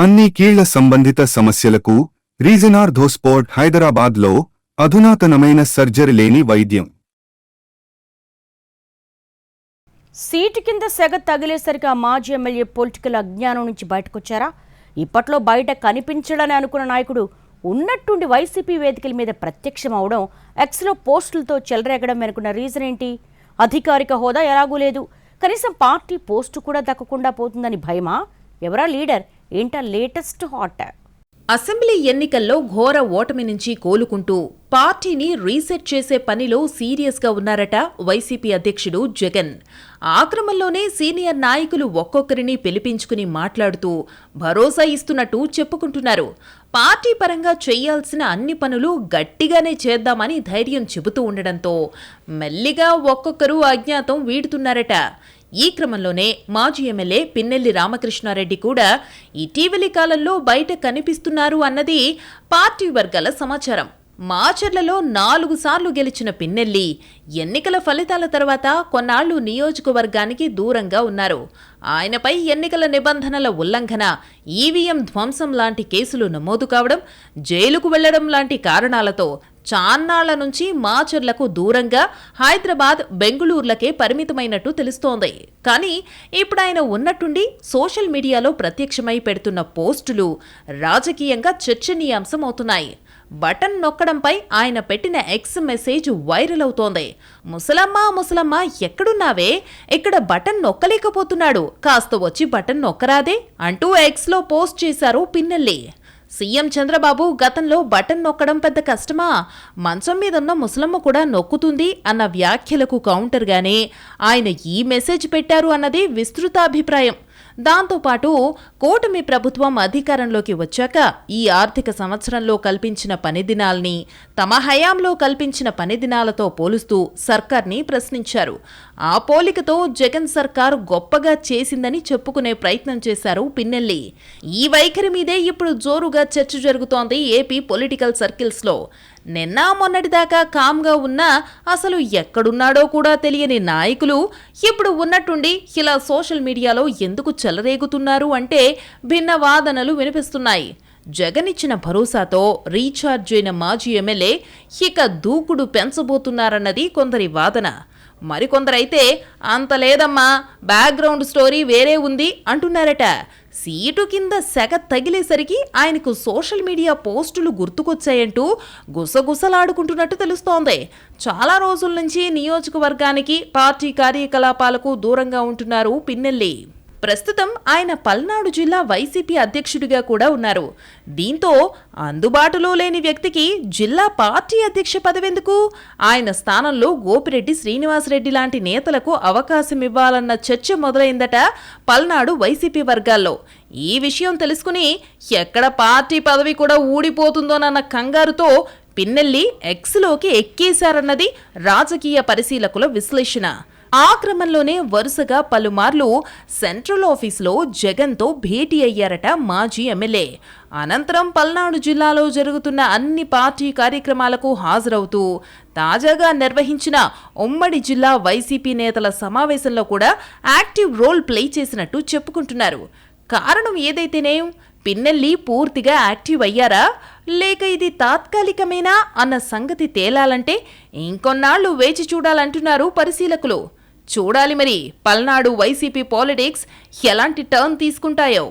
అన్ని కీళ్ళ సంబంధిత సమస్యలకు రీజనార్ధోస్పోర్ట్ హైదరాబాద్లో అధునాతనమైన సర్జరీ లేని వైద్యం. సీటు కింద సెగ తగిలేసరికి ఆ మాజీ ఎమ్మెల్యే పొలిటికల్ అజ్ఞానం నుంచి బయటకొచ్చారా? ఇప్పట్లో బయట కనిపించడని అనుకున్న నాయకుడు ఉన్నట్టుండి వైసీపీ వేదికల మీద ప్రత్యక్షం అవడం ఎక్స్లో పోస్టులతో చెలరేగడం వెనుకున్న రీజన్ ఏంటి? అధికారిక హోదా ఎలాగూ లేదు. కనీసం పార్టీ పోస్టు కూడా దక్కకుండా పోతుందని భయమా? ఎవరా లీడర్? ఏంటా లేటెస్ట్ హాట్? అసెంబ్లీ ఎన్నికల్లో ఘోర ఓటమి నుంచి కోలుకుంటూ పార్టీని రీసెట్ చేసే పనిలో సీరియస్గా ఉన్నారట వైసీపీ అధ్యక్షుడు జగన్. ఆ క్రమంలోనే సీనియర్ నాయకులు ఒక్కొక్కరిని పిలిపించుకుని మాట్లాడుతూ భరోసా ఇస్తున్నట్టు చెప్పుకుంటున్నారు. పార్టీ పరంగా చేయాల్సిన అన్ని పనులు గట్టిగానే చేద్దామని ధైర్యం చెబుతూ ఉండడంతో మెల్లిగా ఒక్కొక్కరు అజ్ఞాతం వీడుతున్నారట. ఈ క్రమంలోనే మాజీ ఎమ్మెల్యే పిన్నెల్లి రామకృష్ణారెడ్డి కూడా ఇటీవలి కాలంలో బయట కనిపిస్తున్నారు అన్నది పార్టీ వర్గాల సమాచారం. మాచర్లలో నాలుగు సార్లు గెలిచిన పిన్నెల్లి ఎన్నికల ఫలితాల తర్వాత కొన్నాళ్ళు నియోజకవర్గానికి దూరంగా ఉన్నారు. ఆయనపై ఎన్నికల నిబంధనల ఉల్లంఘన ఈవీఎం ధ్వంసం లాంటి కేసులు నమోదు కావడం జైలుకు వెళ్ళడం లాంటి కారణాలతో చాన్నాళ్ళ నుంచి మాచర్లకు దూరంగా హైదరాబాద్ బెంగుళూరులకే పరిమితమైనట్టు తెలుస్తోంది. కానీ ఇప్పుడు ఆయన ఉన్నట్టుండి సోషల్ మీడియాలో ప్రత్యక్షమై పెడుతున్న పోస్టులు రాజకీయంగా చర్చనీయాంశం అవుతున్నాయి బటన్ నొక్కడంపై ఆయన పెట్టిన ఎక్స్ మెసేజ్ వైరల్ అవుతోంది. ముసలమ్మ ముసలమ్మ ఎక్కడున్నావే? ఇక్కడ బటన్ నొక్కలేకపోతున్నాడు. కాస్త వచ్చి బటన్ నొక్కరాదే అంటూ ఎక్స్లో పోస్ట్ చేశారు పిన్నెల్లి. సీఎం చంద్రబాబు గతంలో బటన్ నొక్కడం పెద్ద కష్టమా? మంచం మీద ఉన్న ముసలమ్మ కూడా నొక్కుతుంది అన్న వ్యాఖ్యలకు కౌంటర్గానే ఆయన ఈ మెసేజ్ పెట్టారు అన్నది విస్తృతాభిప్రాయం దాంతోపాటు కూటమి ప్రభుత్వం అధికారంలోకి వచ్చాక ఈ ఆర్థిక సంవత్సరంలో కల్పించిన పని దినాల్ని తమ హయాంలో కల్పించిన పని దినాలతో పోలుస్తూ సర్కార్ని ప్రశ్నించారు. ఆ పోలికతో జగన్ సర్కార్ గొప్పగా చేసిందని చెప్పుకునే ప్రయత్నం చేశారు పిన్నెల్లి. ఈ వైఖరి మీదే ఇప్పుడు జోరుగా చర్చ జరుగుతోంది ఏపీ పొలిటికల్ సర్కిల్స్లో. నిన్న మొన్నటిదాకా కామ్గా ఉన్నా అసలు ఎక్కడున్నాడో కూడా తెలియని నాయకులు ఇప్పుడు ఉన్నట్టుండి ఇలా సోషల్ మీడియాలో ఎందుకు చెలరేగుతున్నారు అంటే భిన్న వాదనలు వినిపిస్తున్నాయి. జగన్ ఇచ్చిన భరోసాతో రీఛార్జ్ అయిన మాజీ ఎమ్మెల్యే ఇక దూకుడు పెంచబోతున్నారన్నది కొందరి వాదన. మరికొందరైతే అంత లేదమ్మా బ్యాక్గ్రౌండ్ స్టోరీ వేరే ఉంది అంటున్నారట. సీటు కింద సెగ తగిలేసరికి ఆయనకు సోషల్ మీడియా పోస్టులు గుర్తుకొచ్చాయంటూ గుసగుసలాడుకుంటున్నట్టు తెలుస్తోంది. చాలా రోజుల నుంచి నియోజకవర్గానికి పార్టీ కార్యకలాపాలకు దూరంగా ఉంటున్నారు పిన్నెల్లి. ప్రస్తుతం ఆయన పల్నాడు జిల్లా వైసీపీ అధ్యక్షుడిగా కూడా ఉన్నారు. దీంతో అందుబాటులో లేని వ్యక్తికి జిల్లా పార్టీ అధ్యక్ష పదవెందుకు? ఆయన స్థానంలో గోపిరెడ్డి శ్రీనివాసరెడ్డి లాంటి నేతలకు అవకాశం ఇవ్వాలన్న చర్చ మొదలైందట పల్నాడు వైసీపీ వర్గాల్లో. ఈ విషయం తెలుసుకుని ఎక్కడ పార్టీ పదవి కూడా ఊడిపోతుందోనన్న కంగారుతో పిన్నెల్లి ఎక్స్లోకి ఎక్కేశారన్నది రాజకీయ పరిశీలకుల విశ్లేషణ. ఆ క్రమంలోనే వరుసగా పలుమార్లు సెంట్రల్ ఆఫీసులో జగన్తో భేటీ అయ్యారట మాజీ ఎమ్మెల్యే. అనంతరం పల్నాడు జిల్లాలో జరుగుతున్న అన్ని పార్టీ కార్యక్రమాలకు హాజరవుతూ తాజాగా నిర్వహించిన ఉమ్మడి జిల్లా వైసీపీ నేతల సమావేశంలో కూడా యాక్టివ్ రోల్ ప్లే చేసినట్టు చెప్పుకుంటున్నారు. కారణం ఏదైతేనే పిన్నెల్లి పూర్తిగా యాక్టివ్ అయ్యారా? లేక ఇది తాత్కాలికమేనా? అన్న సంగతి తేలాలంటే ఇంకొన్నాళ్ళు వేచి చూడాలంటున్నారు పరిశీలకులు. చూడాలి మరి. పల్నాడు వైసీపీ పాలిటిక్స్ ఎలాంటి టర్న్ తీసుకుంటాయో?